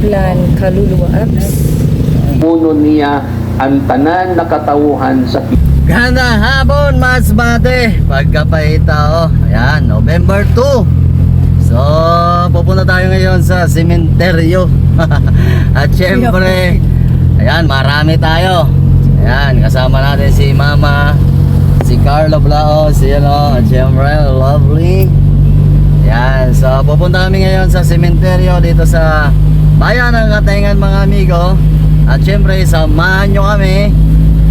Plan Kaluluwa Apps. Puno niya ang tanan na katawuhan sa Gandang hapon, Mas Bate. Pagkapaita, oh. Ayan, November 2. So, pupunta tayo ngayon sa sementeryo. At syempre, ayan, marami tayo. Ayan, kasama natin si Mama, si Carlo Blaos, si ano, at syempre, lovely. Ayan, so pupunta kami ngayon sa sementeryo dito sa bayan ng Katengan mga amigo. At syempre, samahan nyo kami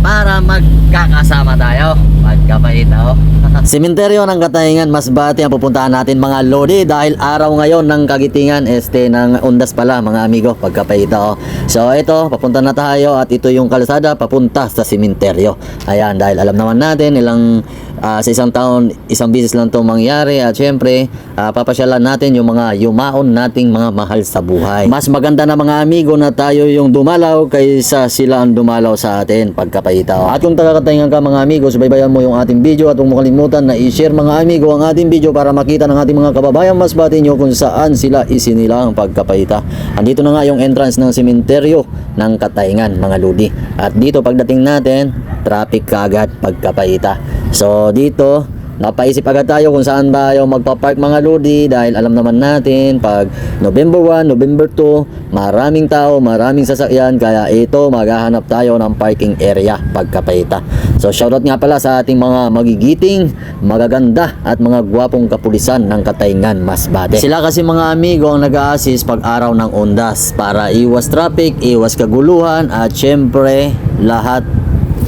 para magkakasama tayo pagkapaita oh. Sementeryo ng Katayngan Masbate ang pupuntahan natin mga lodi dahil araw ngayon ng kagitingan este ng undas pala mga amigo pagkapaita oh. So ito papunta na tayo at ito yung kalsada papunta sa sementeryo. Ayan dahil alam naman natin ilang ah, sa isang taon isang bisis lang to mangyari at syempre ah, papasyalan natin yung mga yumaon nating mga mahal sa buhay. Mas maganda na mga amigo na tayo yung dumalaw kaysa sila ang dumalaw sa atin pagkapaita. oh. At kung tagakatayngan ka mga amigo, subaybayan mo yung ating video at huwag mo kalimutan na i-share mga amigo ang ating video para makita ng ating mga kababayan mas bati nyo kung saan sila isinilang pagkapaita. Andito na nga yung entrance ng sementeryo ng Katayngan mga ludi. At dito pagdating natin, traffic kaagad pagkapaita. So dito, Napaisip agad tayo kung saan tayo magpa-park mga lodi dahil alam naman natin pag November 1, November 2, maraming tao, maraming sasakyan kaya ito maghahanap tayo ng parking area pagkapaita. So shoutout nga pala sa ating mga magigiting, magaganda at mga gwapong kapulisan ng Katayngan Masbate. Sila kasi mga amigo ang nag-a-assist pag araw ng undas para iwas traffic, iwas kaguluhan at syempre lahat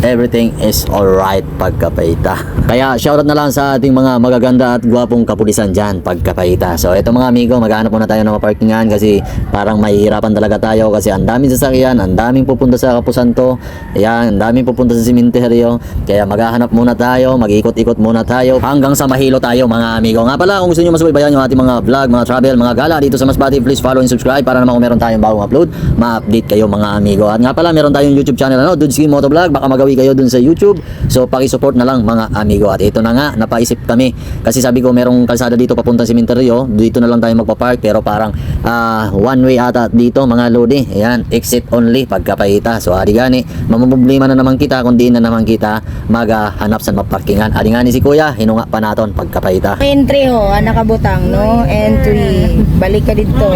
everything is alright pagkapaita. Kaya shoutout na lang sa ating mga magaganda at gwapong kapulisan dyan pagkapaita. So ito mga amigo, maghanap muna tayo ng maparkingan kasi parang mahihirapan talaga tayo kasi ang daming sasakyan, ang daming pupunta sa Kapusanto, ayan, ang daming pupunta sa simenteryo. Kaya maghahanap muna tayo, mag-ikot-ikot muna tayo hanggang sa mahilo tayo mga amigo. Nga pala, kung gusto nyo masubaybayan yung ating mga vlog, mga travel, mga gala dito sa Masbate, please follow and subscribe para naman kung meron tayong bagong upload, ma-update kayo mga amigo. At nga pala, meron tayong YouTube channel, ano, Dudski Motovlog, baka magawi kayo dun sa YouTube. So, paki-support na lang mga amigo. At ito na nga, napaisip kami. Kasi sabi ko, merong kalsada dito papuntang simenteryo. Dito na lang tayo magpa-park. Pero parang ah, one way ata dito, mga lodi. Ayan, exit only pagkapaita. So, adi gani, mamumblema na naman kita kung di na naman kita maghanap sa maparkingan. Adi gani si kuya, hinunga pa naton pagkapaita. Entry ho, ah, nakabutang no? Entry. Balik ka dito.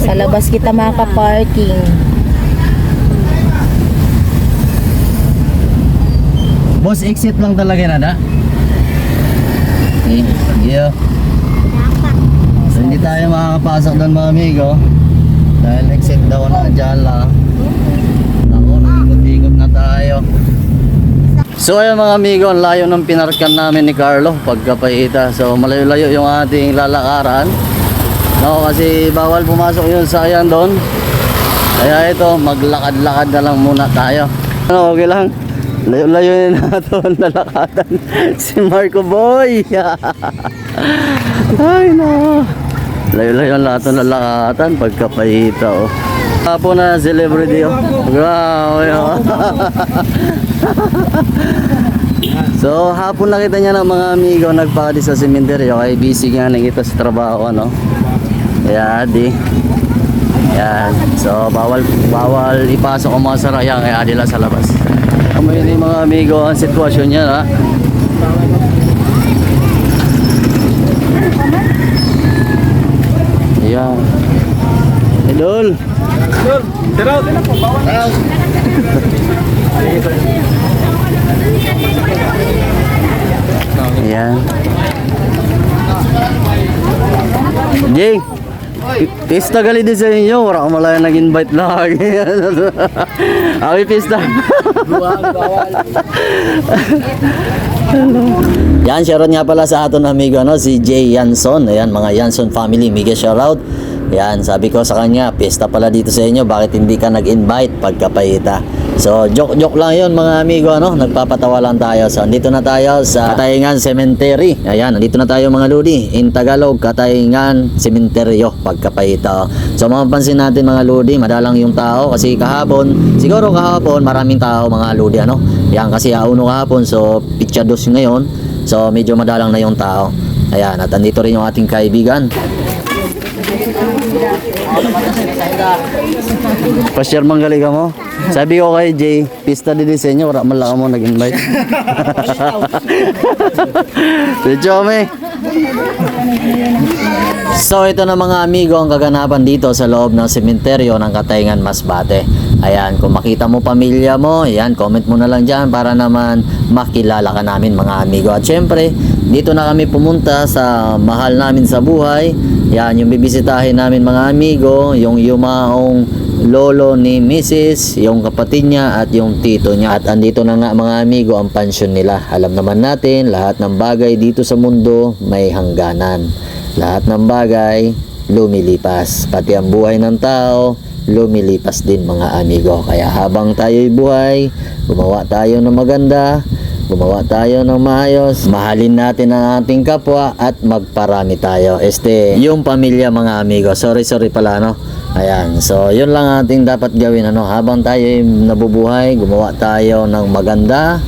Sa labas kita maka-parking. Boss, exit lang talaga na da? Eh, yeah. So, hindi tayo makakapasok doon mga amigo. Dahil exit daw na dyan lang. Ako, nag-ikot-ikot na tayo. So ayun mga amigo, ang layo ng pinarkan namin ni Carlo pagkapaita. So malayo-layo yung ating lalakaran. No, kasi bawal pumasok yun sa ayan doon. Kaya ito, maglakad-lakad na lang muna tayo. Ano, okay lang. Layo-layo na natin lalakadan. si Marco Boy. Ay no. Layo-layo lahat ng lalakatan pagkapaita oh. Apo na celebrity oh. Grabe oh. so hapon nakita niya ng mga amigo nagpakadi sa sementeryo kay busy nga na kita sa trabaho ano. Kaya di. Yan. So bawal bawal ipasok ang mga saraya kaya adi lang sa labas. Kamay ni mga amigo ang sitwasyon niya ha. Yan. Idol. Yan. Jing. Pista gali din sa inyo, wala akong malaya nag-invite lagi. Awi pista. Yan, shoutout nga pala sa aton amigo no, si Jay Yanson. Ayan, mga Yanson family, mega shoutout. Yan, sabi ko sa kanya, pista pala dito sa inyo, bakit hindi ka nag-invite pagkapaita? So, joke-joke lang yun mga amigo, ano? Nagpapatawa lang tayo. So, andito na tayo sa Katayngan Cemetery. Ayan, andito na tayo mga ludi. In Tagalog, Katayngan Cementeryo, pagkapaita. So, mapapansin natin mga ludi, madalang yung tao kasi kahapon, siguro kahapon, maraming tao mga ludi, ano? Yan, kasi auno kahapon, so, picture dos ngayon. So, medyo madalang na yung tao. Ayan, at andito rin yung ating kaibigan. Pa-share manggali ka mo. Sabi ko kay Jay, pista di disenyo, wala man lang mo nag-invite. Medyo me. So ito na mga amigo ang kaganapan dito sa loob ng sementeryo ng Katayngan Masbate. Ayan, kung makita mo pamilya mo, ayan, comment mo na lang dyan para naman makilala ka namin mga amigo. At syempre, dito na kami pumunta sa mahal namin sa buhay. Yan, yung bibisitahin namin mga amigo, yung yumaong lolo ni Mrs., yung kapatid niya at yung tito niya. At andito na nga mga amigo ang pansyon nila. Alam naman natin, lahat ng bagay dito sa mundo may hangganan. Lahat ng bagay lumilipas. Pati ang buhay ng tao, lumilipas din mga amigo. Kaya habang tayo'y buhay, gumawa tayo ng maganda, gumawa tayo ng maayos, mahalin natin ang ating kapwa at magparami tayo. Este, yung pamilya mga amigo. Sorry, sorry pala no. Ayan, so yun lang ating dapat gawin ano. Habang tayo'y nabubuhay, gumawa tayo ng maganda.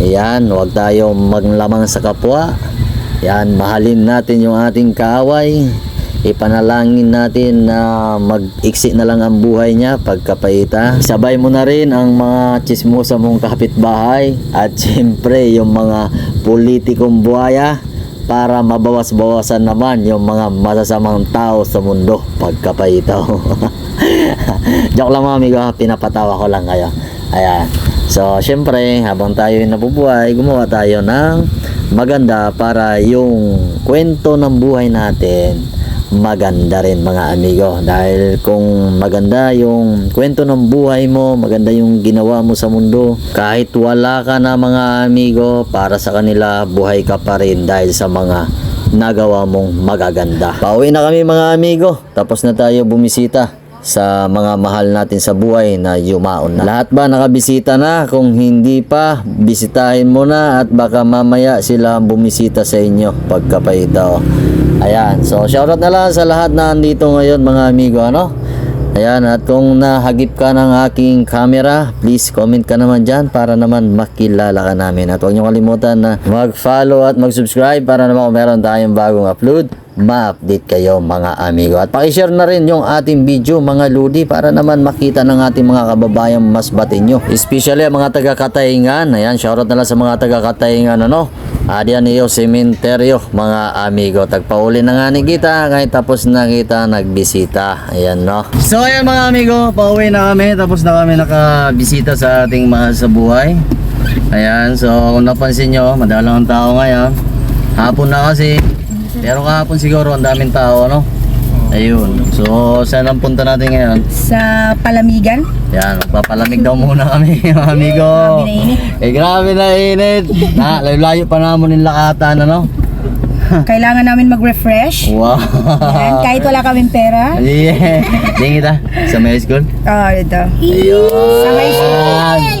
Ayan, huwag tayo maglamang sa kapwa. Yan, mahalin natin yung ating kaaway. Ipanalangin natin na mag-iksi na lang ang buhay niya pagkapaita. Sabay mo na rin ang mga chismosa mong kapitbahay at siyempre yung mga politikong buhaya para mabawas-bawasan naman yung mga masasamang tao sa mundo pagkapaita. Joke lang mga amigo, pinapatawa ko lang kayo. Ayan. So, syempre, habang tayo nabubuhay, gumawa tayo ng maganda para yung kwento ng buhay natin maganda rin mga amigo. Dahil kung maganda yung kwento ng buhay mo maganda yung ginawa mo sa mundo kahit wala ka na mga amigo para sa kanila buhay ka pa rin dahil sa mga nagawa mong magaganda. Pauwi na kami mga amigo. Tapos na tayo bumisita sa mga mahal natin sa buhay na yumaon na. Lahat ba nakabisita na? Kung hindi pa, bisitahin mo na at baka mamaya sila ang bumisita sa inyo pagkapaita. Oh. Ayan, so shoutout na lang sa lahat na andito ngayon mga amigo, ano? Ayan, at kung nahagip ka ng aking camera, please comment ka naman dyan para naman makilala ka namin. At huwag niyo kalimutan na mag-follow at mag-subscribe para naman kung meron tayong bagong upload, ma-update kayo mga amigo. At pakishare na rin yung ating video mga ludi para naman makita ng ating mga kababayang mas batinyo. Especially ang mga taga-kataingan. Ayan, shoutout na lang sa mga taga-kataingan ano. Adiyan niyo sementeryo mga amigo. Tagpauli na nga ni kita kahit tapos na kita nagbisita. Ayan no. So ayan mga amigo, pauwi na kami tapos na kami nakabisita sa ating mahal sa buhay. Ayan, so kung napansin nyo, madalang ang tao ngayon. Hapon na kasi. Pero kahapon siguro ang daming tao, ano? Ayun. So, saan ang punta natin ngayon? Sa palamigan. Yan, magpapalamig daw muna kami, mga amigo. Grabe na init. Eh, grabe na init. Na, layo-layo pa naman yung lakatan, ano? Kailangan namin mag-refresh. Wow. Yan, kahit wala kaming pera. Yeah. Tingin kita sa may school. Ah, ito. Ayun. Sa high school.